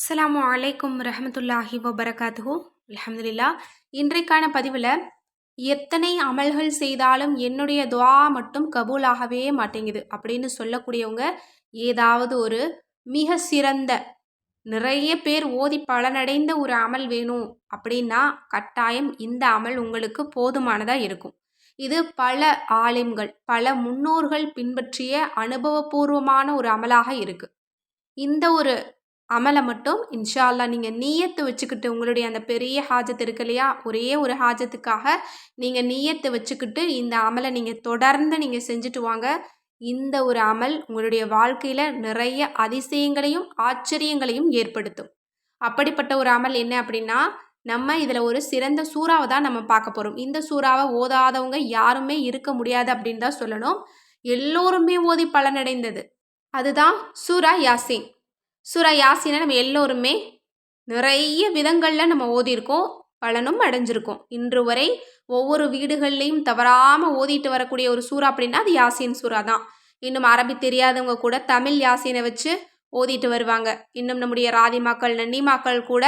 அஸ்லாம் வலைக்கும் ரஹமத்துல்லாஹி வபரகாத்து அலமதுல்லா இன்றைக்கான பதிவில் எத்தனை அமல்கள் செய்தாலும் என்னுடைய துவா மட்டும் கபூலாகவே மாட்டேங்குது அப்படின்னு சொல்லக்கூடியவங்க ஏதாவது ஒரு மிக சிறந்த நிறைய பேர் ஓதி பலனடைந்த ஒரு அமல் வேணும் அப்படின்னா கட்டாயம் இந்த அமல் உங்களுக்கு போதுமானதாக இருக்கும். இது பல ஆலிம்கள் பல முன்னோர்கள் பின்பற்றிய அனுபவபூர்வமான ஒரு அமலாக இருக்குது இந்த ஒரு அமலை மட்டும் இன்ஷா அல்லா நீங்கள் நீயத்து வச்சுக்கிட்டு உங்களுடைய அந்த பெரிய ஹாஜத் இருக்கு இல்லையா? ஒரே ஒரு ஹாஜத்துக்காக நீங்கள் நீயத்தை வச்சுக்கிட்டு இந்த அமலை நீங்கள் தொடர்ந்து நீங்கள் செஞ்சுட்டு வாங்க. இந்த ஒரு அமல் உங்களுடைய வாழ்க்கையில் நிறைய அதிசயங்களையும் ஆச்சரியங்களையும் ஏற்படுத்தும். அப்படிப்பட்ட ஒரு அமல் என்ன அப்படின்னா நம்ம இதில் ஒரு சிறந்த சூறாவை தான் நம்ம பார்க்க போகிறோம் இந்த சூறாவை ஓதாதவங்க யாருமே இருக்க முடியாது அப்படின்னு தான் சொல்லணும். எல்லோருமே ஓதி பலனடைந்தது. அதுதான் சூரா யாசின். சூரா யாசினை நம்ம எல்லோருமே நிறைய விதங்களில் நம்ம ஓதியிருக்கோம் பலனும் அடைஞ்சிருக்கோம். இன்று வரை ஒவ்வொரு வீடுகள்லையும் தவறாமல் ஓதிட்டு வரக்கூடிய ஒரு சூறா அப்படின்னா அது யாசின் சூறா தான். இன்னும் அரபி தெரியாதவங்க கூட தமிழ் யாசினை வச்சு ஓதிட்டு வருவாங்க. இன்னும் நம்முடைய ராதிமாக்கள் நன்னிமாக்கள் கூட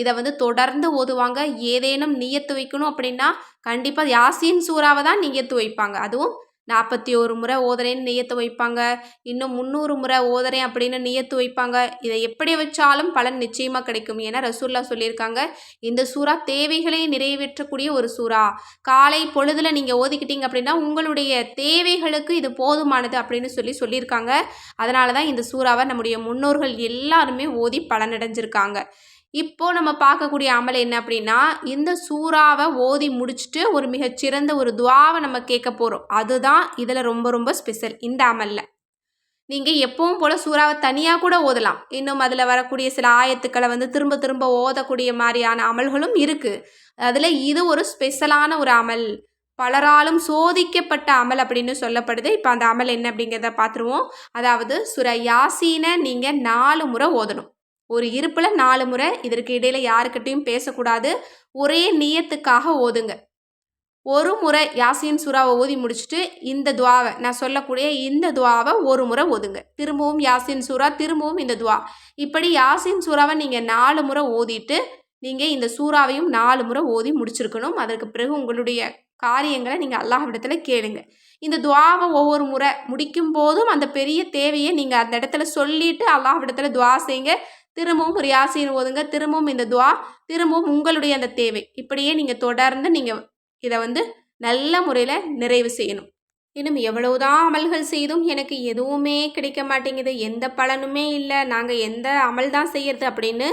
இதை வந்து தொடர்ந்து ஓதுவாங்க. ஏதேனும் நீயத்து வைக்கணும் அப்படின்னா கண்டிப்பாக யாசின் சூறாவை தான் நீயத்து வைப்பாங்க. அதுவும் நாற்பத்தி ஒரு முறை ஓதுறேன்னு நியத்து வைப்பாங்க. இன்னும் முந்நூறு முறை ஓதுறேன் அப்படின்னு நியத்து வைப்பாங்க. இதை எப்படி வச்சாலும் பலன் நிச்சயமாக கிடைக்கும் என ரசூல்லா சொல்லியிருக்காங்க. இந்த சூறா தேவைகளை நிறைவேற்றக்கூடிய ஒரு சூறா. காலை பொழுதில் நீங்கள் ஓதிக்கிட்டீங்க அப்படின்னா உங்களுடைய தேவைகளுக்கு இது போதுமானது அப்படின்னு சொல்லி சொல்லியிருக்காங்க. அதனால தான் இந்த சூறாவை நம்முடைய முன்னோர்கள் எல்லாருமே ஓதி பலனடைஞ்சிருக்காங்க. இப்போ நம்ம பார்க்கக்கூடிய அமல் என்ன அப்படின்னா இந்த சூறாவை ஓதி முடிச்சுட்டு ஒரு மிகச்சிறந்த ஒரு துவாவை நம்ம கேட்க போகிறோம் அதுதான் இதில் ரொம்ப ரொம்ப ஸ்பெஷல் இந்த அமலில். நீங்கள் எப்பவும் போல் சூறாவை தனியாக கூட ஓதலாம். இன்னும் அதில் வரக்கூடிய சில ஆயத்துக்களை வந்து திரும்ப திரும்ப ஓதக்கூடிய மாதிரியான அமல்களும் இருக்குது அதில் இது ஒரு ஸ்பெஷலான ஒரு அமல். பலராலும் சோதிக்கப்பட்ட அமல் அப்படின்னு சொல்லப்படுது. இப்போ அந்த அமல் என்ன அப்படிங்கிறத பார்த்துருவோம். அதாவது சுர யாசீனை நீங்கள் நாலு முறை ஓதணும். ஒரு இருப்பில் நாலு முறை இதற்கு இடையில் யாருக்கிட்டையும் பேசக்கூடாது. ஒரே நீயத்துக்காக ஓதுங்க. ஒரு முறை யாசின் சுறாவை ஓதி முடிச்சுட்டு இந்த துவாவை நான் சொல்லக்கூடிய இந்த துவாவை ஒரு முறை ஓதுங்க. திரும்பவும் யாசின் சூறா திரும்பவும் இந்த துவா. இப்படி யாசின் சுறாவை நீங்கள் நாலு முறை ஓதிட்டு நீங்கள் இந்த சூறாவையும் நாலு முறை ஓதி முடிச்சிருக்கணும். அதற்கு பிறகு உங்களுடைய காரியங்களை நீங்கள் அல்லாஹ்விடத்தில் கேளுங்க. இந்த துவாவை ஒவ்வொரு முறை முடிக்கும் போதும் அந்த பெரிய தேவையை நீங்கள் அந்த இடத்துல சொல்லிட்டு அல்லாஹ்விடத்தில் துவா செய்யுங்க. திரும்பவும் ஒரு யாசின் ஓதுங்க திரும்பவும் இந்த துவா திரும்பவும் உங்களுடைய அந்த தேவை. இப்படியே நீங்கள் தொடர்ந்து நீங்கள் இதை வந்து நல்ல முறையில் நிறைவு செய்யணும். இன்னும் எவ்வளவுதான் அமல்கள் செய்தும் எனக்கு எதுவுமே கிடைக்க மாட்டேங்குது. எந்த பலனுமே இல்லை. நாங்கள் எந்த அமல் தான் செய்யறது அப்படின்னு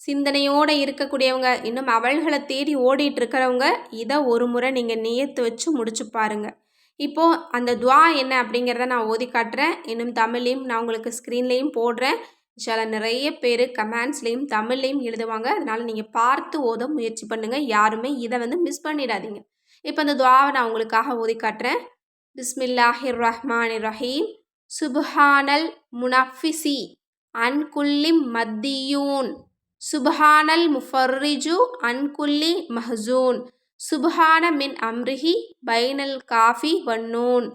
சிந்தனையோடு இருக்கக்கூடியவங்க இன்னும் அவள்களை தேடி ஓடிட்டு இருக்கிறவங்க இதை ஒரு முறை நீங்கள் நியத்து வச்சு முடிச்சு பாருங்க. இப்போது அந்த துவா என்ன அப்படிங்கிறத நான் ஓதி காட்டுறேன். இன்னும் தமிழ்லையும் நான் உங்களுக்கு ஸ்க்ரீன்லேயும் போடுறேன். சில நிறைய பேர் கமெண்ட்ஸ்லேயும் தமிழ்லேயும் எழுதுவாங்க. அதனால் நீங்கள் பார்த்து ஓத முயற்சி பண்ணுங்கள் யாருமே இதை வந்து மிஸ் பண்ணிடாதீங்க. இப்போ இந்த துவாவை நான் உங்களுக்காக ஓதி காட்டுறேன். பிஸ்மில்லாஹிர் ரஹ்மான் ரஹீம் சுபஹானல் முனஃபிசி அன்குல்லிம் மத்தியூன். சுபஹானல் முஃபர்ரிஜு அன்குல்லி மஹசூன். சுபஹான மின் அம்ரிஹி பைனல் காஃபி வன்னூன்.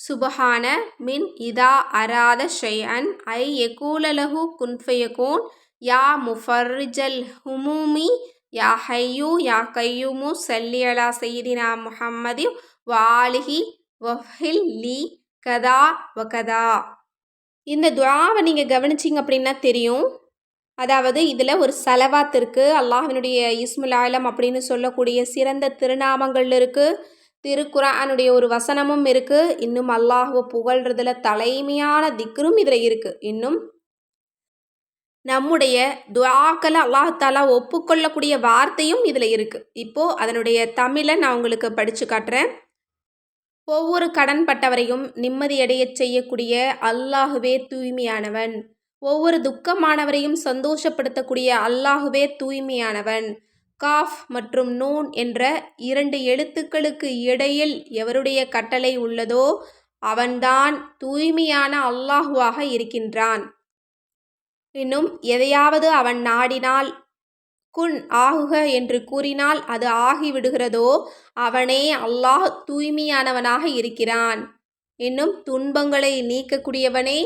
சுபஹான மின் இதா அராத ஷைஅன் ஐ எகூலலஹு குன்ஃபயகூன் யா முஃபர்ரிஜல் ஹுமூமி யா ஹையூ யா கையூமு சல்லி அலா முஹம்மதி வாலிஹி வஹில் லி கதா வகதா. இந்த துவாவை நீங்கள் கவனிச்சிங்க அப்படின்னா தெரியும். அதாவது இதில் ஒரு செலவாத்து இருக்குது அல்லாஹினுடைய இஸ்முலாயலம் அப்படின்னு சொல்லக்கூடிய சிறந்த திருநாமங்கள் இருக்குது திருக்குறானுடைய ஒரு வசனமும் இருக்குது இன்னும் அல்லாஹுவை புகழ்றதுல தலைமையான திக்ரும் இதில் இருக்குது இன்னும் நம்முடைய துவாக்களை அல்லாஹாலா ஒப்புக்கொள்ளக்கூடிய வார்த்தையும் இதில் இருக்குது இப்போது அதனுடைய தமிழை நான் உங்களுக்கு படித்து காட்டுறேன். ஒவ்வொரு கடன்பட்டவரையும் நிம்மதியடைய செய்யக்கூடிய அல்லாஹுவே தூய்மையானவன். ஒவ்வொரு துக்கமானவரையும் சந்தோஷப்படுத்தக்கூடிய அல்லாஹுவே தூய்மையானவன். காஃப் மற்றும் நூன் என்ற இரண்டு எழுத்துக்களுக்கு இடையில் எவருடைய கட்டளை உள்ளதோ அவன்தான் தூய்மையான அல்லாஹுவாக இருக்கின்றான். இன்னும் எதையாவது அவன் நாடினால் குன் ஆகுக என்று கூறினால் அது ஆகிவிடுகிறதோ அவனே அல்லாஹ் தூய்மையானவனாக இருக்கிறான். இன்னும் துன்பங்களை நீக்கக்கூடியவனே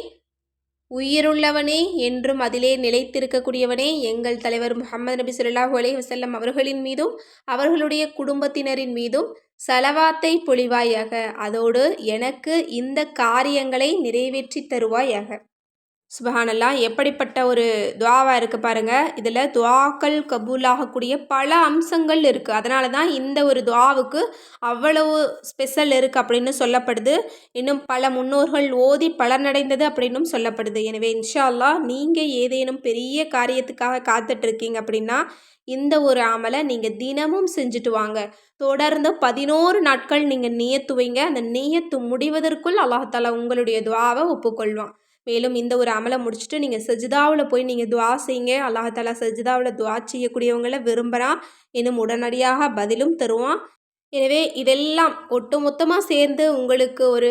உயிருள்ளவனே என்றும் அதிலே நிலைத்திருக்கக்கூடியவனே எங்கள் தலைவர் முகமது நபி ஸல்லல்லாஹு அலைஹி வசல்லம் அவர்களின் மீதும் அவர்களுடைய குடும்பத்தினரின் மீதும் சலவாத்தை பொழிவாயாக. அதோடு எனக்கு இந்த காரியங்களை நிறைவேற்றி தருவாயாக. சுபஹானல்லா எப்படிப்பட்ட ஒரு துவாவாக இருக்குது பாருங்கள் இதில் துவாக்கள் கபூலாகக்கூடிய பல அம்சங்கள் இருக்குது அதனால தான் இந்த ஒரு துவாவுக்கு அவ்வளவு ஸ்பெஷல் இருக்குது அப்படின்னு சொல்லப்படுது. இன்னும் பல முன்னோர்கள் ஓதி பலனடைந்தது அப்படின்னும் சொல்லப்படுது. எனவே இன்ஷா அல்லாஹ் நீங்கள் ஏதேனும் பெரிய காரியத்துக்காக காத்துட்ருக்கீங்க அப்படின்னா இந்த ஒரு அமலை நீங்கள் தினமும் செஞ்சுட்டு வாங்க. தொடர்ந்து பதினோரு நாட்கள் நீங்கள் நியத்துவீங்க. அந்த நியத்து முடிவதற்குள் அல்லாஹாலா உங்களுடைய துவாவை ஒப்புக்கொள்வான். மேலும் இந்த ஒரு அமலை முடிச்சுட்டு நீங்கள் சஜிதாவில் போய் நீங்கள் துவா செய்யுங்க. அல்லாஹாலா சஜிதாவில் துவா செய்யக்கூடியவங்களை விரும்புகிறான் இன்னும் உடனடியாக பதிலும் தருவான். எனவே இதெல்லாம் ஒட்டு மொத்தமாக சேர்ந்து உங்களுக்கு ஒரு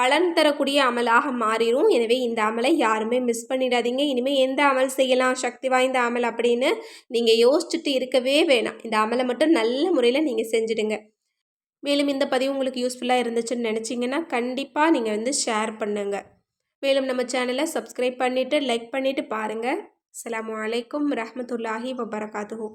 பலன் தரக்கூடிய அமலாக மாறிடும் எனவே இந்த அமலை யாருமே மிஸ் பண்ணிடாதீங்க. இனிமேல் எந்த அமல் செய்யலாம்? சக்தி வாய்ந்த அமல் அப்படின்னு நீங்கள் யோசிச்சுட்டு இருக்கவே வேணாம். இந்த அமலை மட்டும் நல்ல முறையில் நீங்கள் செஞ்சுடுங்க. மேலும் இந்த பதிவு உங்களுக்கு யூஸ்ஃபுல்லாக இருந்துச்சுன்னு நினச்சிங்கன்னா கண்டிப்பாக நீங்கள் வந்து ஷேர் பண்ணுங்கள் மேலும் நம்ம சேனலை சப்ஸ்கிரைப் பண்ணிவிட்டு லைக் பண்ணிவிட்டு பாருங்கள் அஸ்ஸலாமு அலைக்கும் ரஹமத்துல்லாஹி வபரகாத்துஹூ.